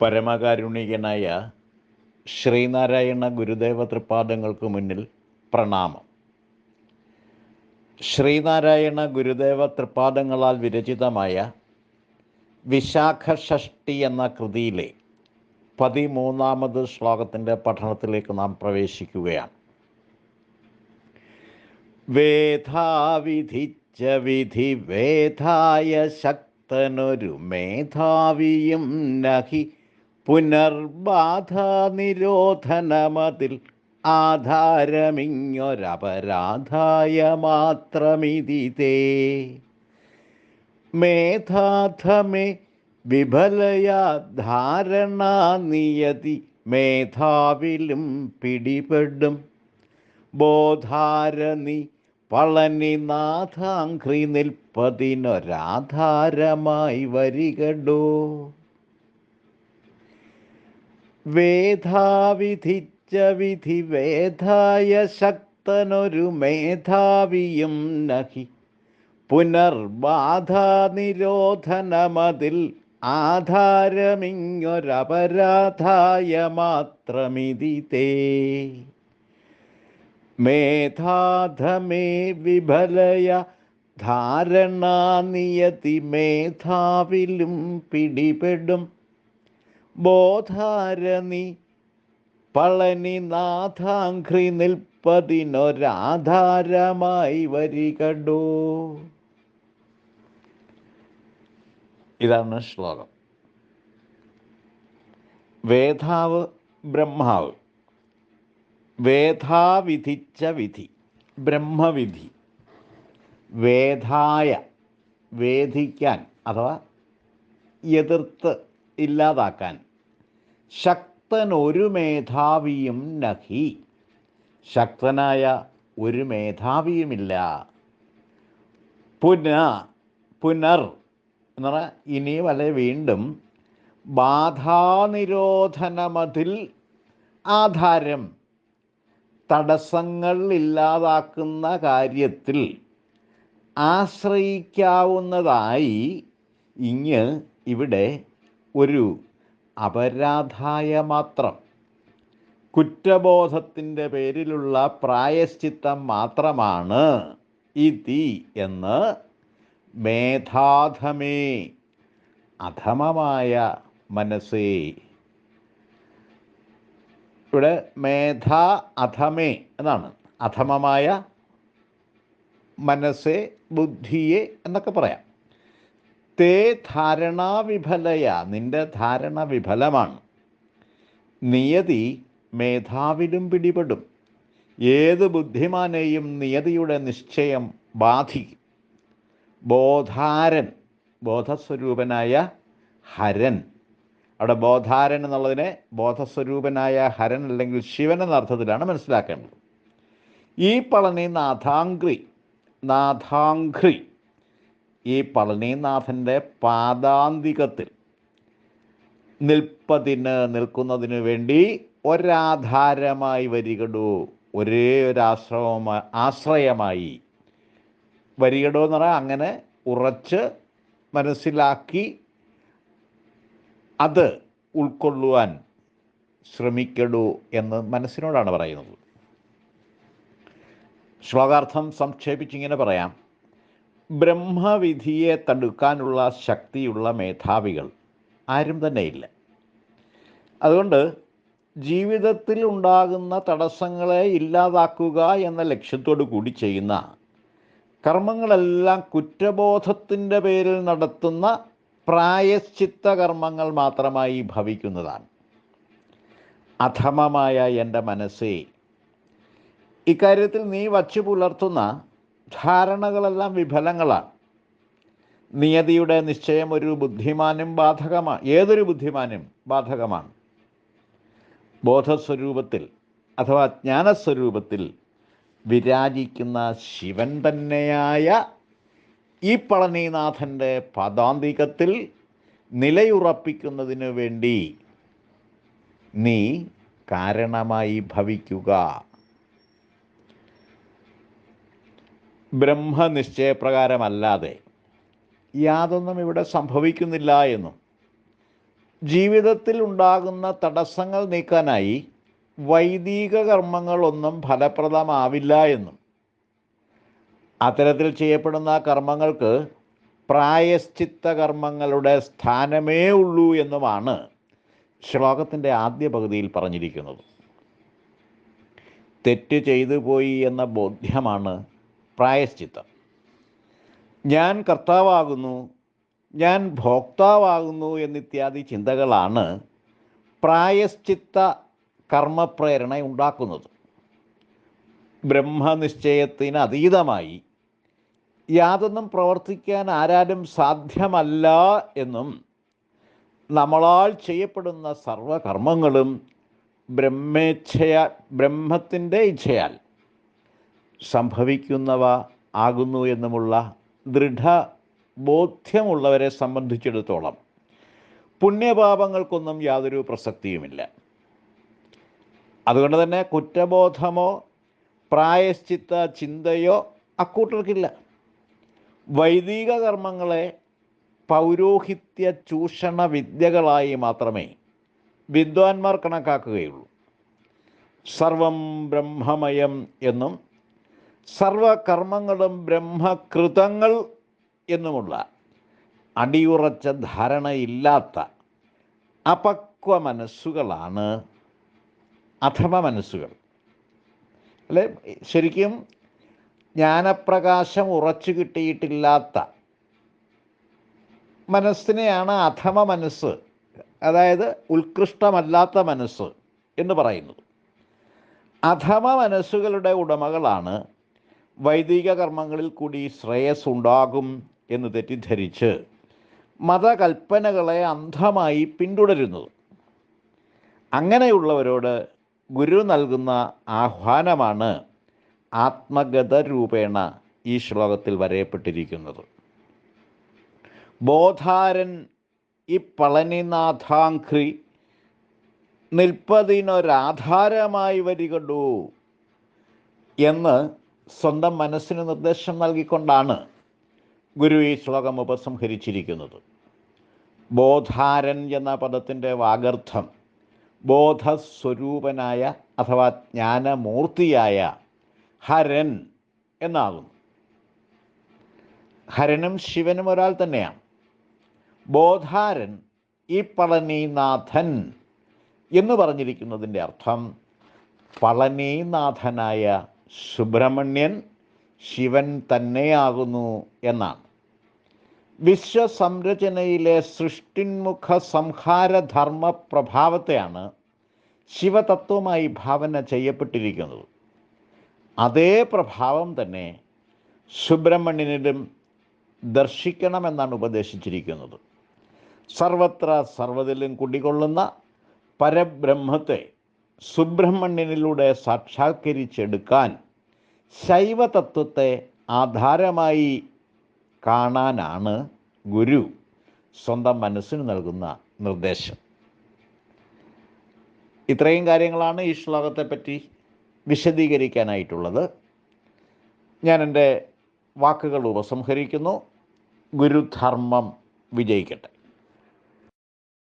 പരമകാരുണികനായ ശ്രീനാരായണ ഗുരുദേവ തൃപാദങ്ങൾക്ക് മുന്നിൽ പ്രണാമം. ശ്രീനാരായണ ഗുരുദേവ തൃപാദങ്ങളാൽ വിരചിതമായ വിശാഖഷഷ്ടി എന്ന കൃതിയിലെ പതിമൂന്നാമത് ശ്ലോകത്തിന്റെ പഠനത്തിലേക്ക് നാം പ്രവേശിക്കുകയാണ്. വേധാവിധിച്ച വിധി വേധായ ശക്തനൊരു മേധാവിയും നഹി പുനർബാധ നിരോധനമതിൽ ആധാരമിങ്ങൊരപരാധായ മാത്രമിതിതേ മേധാധമേ വിഫലയാ ധാരണ നിയതി മേധാവിലും പിടിപെടും. ബോധാരനി പളനിനാഥാംഘ്രി നിൽപ്പതിനൊരാധാരമായി വരികടോ. വേധാവിധിച്ച വിധി വേധായ ശക്തനൊരു മേധാവിയും നഹി. പുനർബാധാനിരോധനമതിൽ ആധാരമിങ്ങൊരപരാധായ മാത്രമിതി തേ മേധാധമേ വിഫലയ ധാരണാനിയതി മേധാവിലും പിടിപെടും. ബോധാരണി പളനി നാഥാഘ്രി നിൽപ്പതിനൊരാധാരമായി വരികടു ഇതാണ് ശ്ലോകം. വേധാവ് ബ്രഹ്മാവ്. വേധാവിധിച്ച വിധി. ബ്രഹ്മവിധി. വേധായ വേധിക്കാൻ അഥവാ എതിർത്ത് ഇല്ലാതാക്കാൻ. ശക്തൻ ഒരു മേധാവിയും നഹി. ശക്തനായ ഒരു മേധാവിയുമില്ല. പുന പുനർ എന്ന് പറഞ്ഞാൽ ഇനിയും അല്ലെ വീണ്ടും ബാധാനിരോധനമതിൽ ആധാരം. തടസ്സങ്ങൾ ഇല്ലാതാക്കുന്ന കാര്യത്തിൽ ആശ്രയിക്കാവുന്നതായി ഇങ്ങ് ഇവിടെ ഒരു അപരാധായ മാത്രം. കുറ്റബോധത്തിന്റെ പേരിലുള്ള പ്രായശ്ചിത്തം മാത്രമാണ് ഇതി എന്ന് മേധാധമേ അധമമായ മനസ്സേ. ഇവിടെ മേധാ അധമേ എന്നാണ്. അധമമായ മനസ്സെ ബുദ്ധിയെ എന്നൊക്കെ പറയാം. തേ ധാരണാവിഫലയ നിന്റെ ധാരണ വിഫലമാണ് നിയതി മേധാവിലും പിടിപെടും. ഏത് ബുദ്ധിമാനെയും നിയതിയുടെ നിശ്ചയം ബാധിക്കും. ബോധാരൻ ബോധസ്വരൂപനായ ഹരൻ. അവിടെ ബോധാരൻ എന്നുള്ളതിനെ ബോധസ്വരൂപനായ ഹരൻ അല്ലെങ്കിൽ ശിവൻ എന്ന അർത്ഥത്തിലാണ് മനസ്സിലാക്കേണ്ടത്. ഈ പളനി നാഥാംഗ്രി നാഥാംഘ്രി ഈ പളനിനാഥന്റെ പാദാന്തികത്തിൽ നിൽപ്പതിന് നിൽക്കുന്നതിന് വേണ്ടി ഒരാധാരമായി വരികടൂ ഒരേ ഒരു ആശ്രമമായി ആശ്രയമായി വരികടോ എന്ന് പറഞ്ഞാൽ അങ്ങനെ ഉറച്ച് മനസ്സിലാക്കി അത് ഉൾക്കൊള്ളുവാൻ ശ്രമിക്കടൂ എന്ന് മനസ്സിനോടാണ് പറയുന്നത്. ശ്ലോകാർത്ഥം സംക്ഷേപിച്ചിങ്ങനെ പറയാം. ബ്രഹ്മവിധിയെ തടുക്കാനുള്ള ശക്തിയുള്ള മേധാവികൾ ആരും തന്നെയില്ല. അതുകൊണ്ട് ജീവിതത്തിൽ ഉണ്ടാകുന്ന തടസ്സങ്ങളെ ഇല്ലാതാക്കുക എന്ന ലക്ഷ്യത്തോടു കൂടി ചെയ്യുന്ന കർമ്മങ്ങളെല്ലാം കുറ്റബോധത്തിന്റെ പേരിൽ നടത്തുന്ന പ്രായശ്ചിത്ത കർമ്മങ്ങൾ മാത്രമായി ഭവിക്കുന്നതാണ്. അധമമായ എന്റെ മനസ്സേ ഇക്കാര്യത്തിൽ നീ വച്ചു പുലർത്തുന്ന ധാരണകളെല്ലാം വിഫലങ്ങളാണ്. നിയതിയുടെ നിശ്ചയം ഒരു ബുദ്ധിമാനും ബാധകമാണ് ഏതൊരു ബുദ്ധിമാനും ബാധകമാണ്. ബോധസ്വരൂപത്തിൽ അഥവാ ജ്ഞാനസ്വരൂപത്തിൽ വിരാജിക്കുന്ന ശിവൻ തന്നെയായ ഈ പളനിനാഥന്റെ പദാന്തികത്തിൽ നിലയുറപ്പിക്കുന്നതിനു വേണ്ടി നീ കാരണമായി ഭവിക്കുക. ബ്രഹ്മനിശ്ചയപ്രകാരമല്ലാതെ യാതൊന്നും ഇവിടെ സംഭവിക്കുന്നില്ല എന്നും ജീവിതത്തിൽ ഉണ്ടാകുന്ന തടസ്സങ്ങൾ നീക്കാനായി വൈദിക കർമ്മങ്ങളൊന്നും ഫലപ്രദമാവില്ല എന്നും അത്തരത്തിൽ ചെയ്യപ്പെടുന്ന കർമ്മങ്ങൾക്ക് പ്രായശ്ചിത്ത കർമ്മങ്ങളുടെ സ്ഥാനമേ ഉള്ളൂ എന്നുമാണ് ശ്ലോകത്തിന്റെ ആദ്യ പകുതിയിൽ പറഞ്ഞിരിക്കുന്നത്. തെറ്റ് ചെയ്തു പോയി എന്ന ബോധ്യമാണ് പ്രായശ്ചിത്തം. ഞാൻ കർത്താവാകുന്നു ഞാൻ ഭോക്താവാകുന്നു എന്നിത്യാദി ചിന്തകളാണ് പ്രായശ്ചിത്ത കർമ്മപ്രേരണ ഉണ്ടാക്കുന്നത്. ബ്രഹ്മനിശ്ചയത്തിന് അതീതമായി യാതൊന്നും പ്രവർത്തിക്കാൻ ആരാലും സാധ്യമല്ല എന്നും നമ്മളാൽ ചെയ്യപ്പെടുന്ന സർവകർമ്മങ്ങളും ബ്രഹ്മേച്ഛയ ബ്രഹ്മത്തിന്റെ ഇച്ഛയാൽ സംഭവിക്കുന്നവ ആകുന്നു എന്നുമുള്ള ദൃഢ ബോധ്യമുള്ളവരെ സംബന്ധിച്ചിടത്തോളം പുണ്യപാപങ്ങൾക്കൊന്നും യാതൊരു പ്രസക്തിയുമില്ല. അതുകൊണ്ട് തന്നെ കുറ്റബോധമോ പ്രായശ്ചിത്ത ചിന്തയോ അക്കൂട്ടർക്കില്ല. വൈദിക കർമ്മങ്ങളെ പൗരോഹിത്യ ചൂഷണ വിദ്യകളായി മാത്രമേ വിദ്വാൻമാർ കണക്കാക്കുകയുള്ളൂ. സർവം ബ്രഹ്മമയം എന്നും സർവകർമ്മങ്ങളും ബ്രഹ്മകൃതങ്ങൾ എന്നുമുള്ള അടിയുറച്ച ധാരണയില്ലാത്ത അപക്വ മനസ്സുകളാണ് അഥമ മനസ്സുകൾ അല്ലെ? ശരിക്കും ജ്ഞാനപ്രകാശം ഉറച്ചു കിട്ടിയിട്ടില്ലാത്ത മനസ്സിനെയാണ് അധമ മനസ്സ് അതായത് ഉത്കൃഷ്ടമല്ലാത്ത മനസ്സ് എന്ന് പറയുന്നത്. അധമ മനസ്സുകളുടെ ഉടമകളാണ് വൈദിക കർമ്മങ്ങളിൽ കൂടി ശ്രേയസ് ഉണ്ടാകും എന്ന് തെറ്റിദ്ധരിച്ച് മതകൽപ്പനകളെ അന്ധമായി പിന്തുടരുന്നത് അങ്ങനെയുള്ളവരോട് ഗുരു നൽകുന്ന ആഹ്വാനമാണ് ആത്മഗത രൂപേണ ഈ ശ്ലോകത്തിൽ വരയപ്പെട്ടിരിക്കുന്നത്. ബോധാരൻ ഈ പളനിനാഥാഘ്രി നിൽപ്പതിനൊരാധാരമായി വരികണ്ടു എന്ന് സ്വന്തം മനസ്സിന് നിർദ്ദേശം നൽകിക്കൊണ്ടാണ് ഗുരു ഈ ശ്ലോകം ഉപസംഹരിച്ചിരിക്കുന്നത്. ബോധാരൻ എന്ന പദത്തിന്റെ വാഗർത്ഥം ബോധസ്വരൂപനായ അഥവാ ജ്ഞാനമൂർത്തിയായ ഹരൻ എന്നാകുന്നു. ഹരനും ശിവനും ഒരാൾ തന്നെയാണ്. ബോധാരൻ ഈ പളനിനാഥൻ എന്ന് പറഞ്ഞിരിക്കുന്നതിന്റെ അർത്ഥം പളനിനാഥനായ സുബ്രഹ്മണ്യൻ ശിവൻ തന്നെയാകുന്നു എന്നാണ്. വിശ്വസംരചനയിലെ സൃഷ്ടിന്മുഖ സംഹാരധർമ്മ പ്രഭാവത്തെയാണ് ശിവതത്വമായി ഭാവന ചെയ്യപ്പെട്ടിരിക്കുന്നത്. അതേ പ്രഭാവം തന്നെ സുബ്രഹ്മണ്യനിലും ദർശിക്കണമെന്നാണ് ഉപദേശിച്ചിരിക്കുന്നത്. സർവത്ര സർവതിലും കുടികൊള്ളുന്ന പരബ്രഹ്മത്തെ സുബ്രഹ്മണ്യനിലൂടെ സാക്ഷാത്കരിച്ചെടുക്കാൻ ശൈവതത്വത്തെ ആധാരമായി കാണാനാണ് ഗുരു സ്വന്തം മനസ്സിന് നൽകുന്ന നിർദ്ദേശം. ഇത്രയും കാര്യങ്ങളാണ് ഈ ശ്ലോകത്തെപ്പറ്റി വിശദീകരിക്കാനായിട്ടുള്ളത്. ഞാൻ എന്റെ വാക്കുകൾ ഉപസംഹരിക്കുന്നു. ഗുരുധർമ്മം വിജയിക്കട്ടെ.